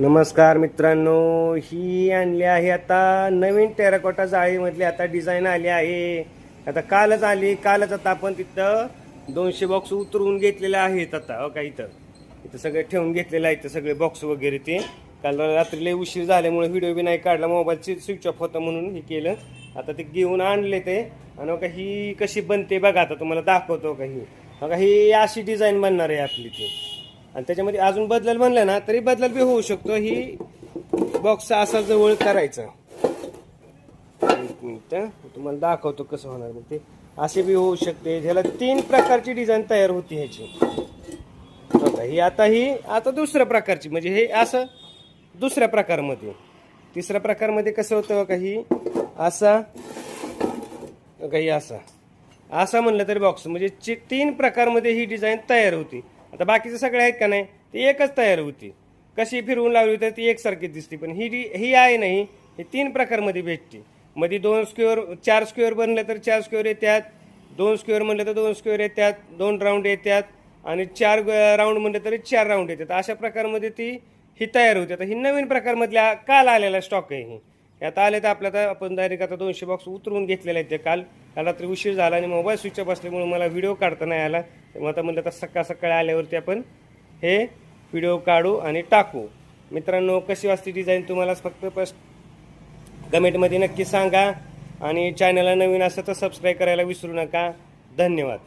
नमस्कार मित्रांनो ही आणली आहे आता नवीन टेराकोटा जाळीमधली आता डिझाईन आली आहे. आता कालच आली कालच आता आपण तिथं दोनशे बॉक्स उतरवून घेतलेले आहेत आता हो का इथं? इथं सगळे ठेवून घेतलेलं आहे इथं सगळे बॉक्स वगैरे ते. काल रात्री लय उशीर झाल्यामुळे व्हिडिओ बी नाही काढला मोबाईलची स्विच ऑफ होता म्हणून हे केलं. आता ते घेऊन आणले ते. आणि हो का ही कशी बनते बघा आता तुम्हाला दाखवतो हो का ही. का ही अशी डिझाईन बनणार आहे आपली ती. आणि त्याच्यामध्ये अजून बदल म्हणलं ना तरी बदल बी होऊ शकतो. ही बॉक्स असा जवळ करायचा. एक मिनिट तुम्हाला दाखवतो कसं होणार मग ते. असे बी होऊ शकते. ह्याला तीन प्रकारची डिझाईन तयार होती ह्याची. बघा ही आता ही आता दुसऱ्या प्रकारची. म्हणजे हे असं दुसऱ्या प्रकारमध्ये. तिसऱ्या प्रकारमध्ये कसं होतं बघा ही असा बघा ही असा. असा म्हणलं तरी बॉक्स म्हणजे ची- तीन प्रकारमध्ये ही डिझाईन तयार होती. आता बाकीचे सगळे आहेत का नाही? ती एकच तयार होती. कशी फिरवून लावली तर ती एकसारखी दिसते पण ही डी ही आहे नाही हे तीन प्रकारमध्ये भेटते. मध्ये दोन स्क्वेअर चार स्क्वेअर बनलं तर चार स्क्वेअर येतात दोन स्क्वेअर म्हणलं तर दोन स्क्वेअर येतात दोन राऊंड येतात आणि चार राऊंड म्हणलं तरी चार राऊंड येतात अशा प्रकारमध्ये ती ही तयार होते. आता ही नवीन प्रकारमधल्या काल आलेला स्टॉक आहे ही. आता आले तर आपल्या आता आपण डायरेक्ट आता दोनशे बॉक्स उतरवून घेतलेले आहेत ते काल. काल रात्री उशीर झाला आणि मोबाईल स्विच ऑफ असल्यामुळे मला व्हिडिओ काढता नाही आला. मग आता म्हणलं तर सकाळ सकाळी आल्यावरती आपण हे व्हिडिओ काढू आणि टाकू. मित्रांनो कशी वाजते डिझाईन तुम्हाला फक्त फस्ट कमेंटमध्ये नक्की सांगा. आणि चॅनलला नवीन असं तर सबस्क्राईब करायला विसरू नका. धन्यवाद.